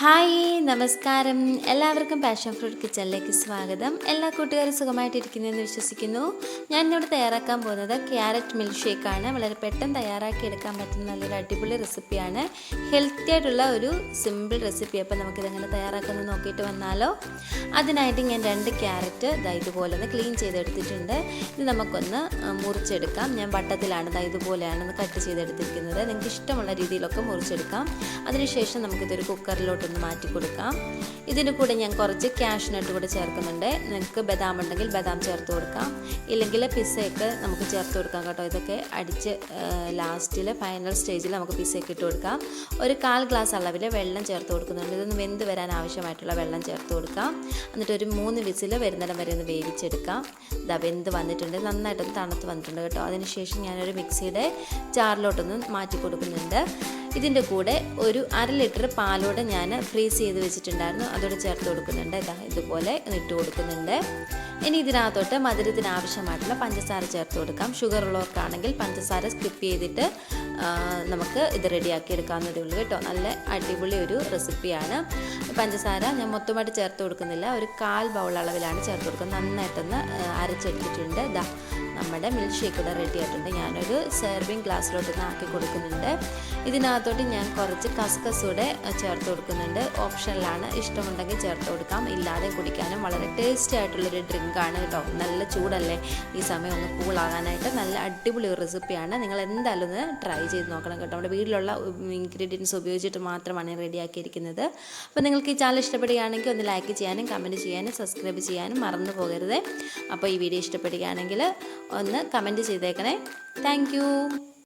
Hi നമസ്കാരം. എല്ലാവർക്കും passion fruit കിച്ചണിലേക്ക് സ്വാഗതം. എല്ലാ കൂട്ടുകാരും സുഖമായിട്ടിരിക്കുന്നതെന്ന് വിശ്വസിക്കുന്നു. ഞാൻ ഇന്നിവിടെ തയ്യാറാക്കാൻ പോകുന്നത് ക്യാരറ്റ് മിൽക്ക് ഷേക്കാണ് വളരെ പെട്ടെന്ന് തയ്യാറാക്കി എടുക്കാൻ പറ്റുന്ന നല്ലൊരു അടിപൊളി റെസിപ്പിയാണ്. ഹെൽത്തി ആയിട്ടുള്ള ഒരു സിമ്പിൾ റെസിപ്പി അപ്പോൾ നമുക്കിതെങ്ങനെ തയ്യാറാക്കുന്നത് നോക്കിയിട്ട് വന്നാലോ. അതിനായിട്ട് ഞാൻ രണ്ട് ക്യാരറ്റ് ഇതാ ഇതുപോലെ ഒന്ന് ക്ലീൻ ചെയ്തെടുത്തിട്ടുണ്ട്. ഇത് നമുക്കൊന്ന് മുറിച്ചെടുക്കാം. ഞാൻ വട്ടത്തിലാണ് ഇതാ ഇതുപോലെയാണ് ഒന്ന് കട്ട് ചെയ്തെടുത്തിരിക്കുന്നത്. നിങ്ങൾക്ക് ഇഷ്ടമുള്ള രീതിയിലൊക്കെ മുറിച്ചെടുക്കാം. അതിനുശേഷം നമുക്കിതൊരു കുക്കറിലോട്ടൊന്ന് മാറ്റി കൊടുക്കാം. ഇതിന് കൂടെ ഞാൻ കുറച്ച് ക്യാഷ്നട്ട് കൂടെ ചേർക്കുന്നുണ്ട്. നിങ്ങൾക്ക് ബദാം ഉണ്ടെങ്കിൽ ബദാം ചേർത്ത് കൊടുക്കാം. ഇല്ലെങ്കിൽ പിസ്സയൊക്കെ നമുക്ക് ചേർത്ത് കൊടുക്കാം കേട്ടോ. ഇതൊക്കെ അടിച്ച് ലാസ്റ്റിൽ ഫൈനൽ സ്റ്റേജിൽ നമുക്ക് പിസ്സയൊക്കെ ഇട്ട് കൊടുക്കാം. ഒരു കാൽ ഗ്ലാസ് അളവിൽ വെള്ളം ചേർത്ത് കൊടുക്കുന്നുണ്ട്. ഇതൊന്ന് വെന്ത് വരാൻ ആവശ്യമായിട്ടുള്ള വെള്ളം ചേർത്ത് കൊടുക്കാം. എന്നിട്ട് ഒരു മൂന്ന് വിസിൽ വരുന്നിടം വരെ ഒന്ന് വേവിച്ചെടുക്കാം. ഇതാ വെന്ത് വന്നിട്ടുണ്ട്. നന്നായിട്ടൊന്ന് തണുത്ത് വന്നിട്ടുണ്ട് കേട്ടോ. അതിനുശേഷം ഞാനൊരു മിക്സിയുടെ ജാറിലോട്ടൊന്ന് മാറ്റി കൊടുക്കുന്നുണ്ട്. ഇതിന്റെ കൂടെ ഒരു അര ലിറ്റർ പാലോടെ ഞാൻ ഫ്രീസ് ചെയ്ത് വെച്ചിട്ടുണ്ടായിരുന്നു. അതോടെ ചേർത്ത് കൊടുക്കുന്നുണ്ട്. ഇതാ ഇതുപോലെ ഇട്ട് കൊടുക്കുന്നുണ്ട്. ഇനി ഇതിനകത്തോട്ട് മധുരത്തിന് ആവശ്യമായിട്ടുള്ള പഞ്ചസാര ചേർത്ത് കൊടുക്കാം. ഷുഗർ ഉള്ളവർക്കാണെങ്കിൽ പഞ്ചസാര സ്കിപ്പ് ചെയ്തിട്ട് നമുക്ക് ഇത് റെഡിയാക്കി എടുക്കാവുന്നതേ ഉള്ളൂ കേട്ടോ. നല്ല അടിപൊളി ഒരു റെസിപ്പിയാണ്. പഞ്ചസാര ഞാൻ മൊത്തമായിട്ട് ചേർത്ത് കൊടുക്കുന്നില്ല. ഒരു കാൽ ബൗൾ അളവിലാണ് ചേർത്ത് കൊടുക്കുന്നത്. നന്നായിട്ടൊന്ന് അരച്ചെടുത്തിട്ടുണ്ട്. ഇതാ നമ്മുടെ മിൽക്ക് ഷേക്ക് ഇവിടെ റെഡി ആയിട്ടുണ്ട്. ഞാനൊരു സെർവിങ് ഗ്ലാസ്സിലോട്ട് ഒന്ന് ആക്കി കൊടുക്കുന്നുണ്ട്. ഇതിനകത്തോട്ട് ഞാൻ കുറച്ച് കസ്കസ് കൂടെ ചേർത്ത് കൊടുക്കുന്നുണ്ട്. ഓപ്ഷനിലാണ്. ഇഷ്ടമുണ്ടെങ്കിൽ ചേർത്ത് കൊടുക്കാം. ഇല്ലാതെ കുടിക്കാനും വളരെ ടേസ്റ്റി ആയിട്ടുള്ളൊരു ഡ്രിങ്കാണ് കേട്ടോ. നല്ല ചൂടല്ലേ? ഈ സമയം ഒന്ന് കൂളാകാനായിട്ട് നല്ല അടിപൊളി റെസിപ്പിയാണ് നിങ്ങൾ എന്തായാലും ഒന്ന് ട്രൈ ചെയ്ത് നോക്കണം കേട്ടോ. നമ്മുടെ വീട്ടിലുള്ള ഇൻഗ്രീഡിയൻസ് ഉപയോഗിച്ചിട്ട് മാത്രമാണ് റെഡിയാക്കിയിരിക്കുന്നത്. അപ്പോൾ നിങ്ങൾക്ക് ഈ ചാനൽ ഇഷ്ടപ്പെടുകയാണെങ്കിൽ ഒന്ന് ലൈക്ക് ചെയ്യാനും കമന്റ് ചെയ്യാനും സബ്സ്ക്രൈബ് ചെയ്യാനും മറന്നു പോകരുത്. അപ്പോൾ ഈ വീഡിയോ ഇഷ്ടപ്പെടുകയാണെങ്കിൽ ഒന്ന് കമന്റ് ചെയ്തേക്കണേ. താങ്ക്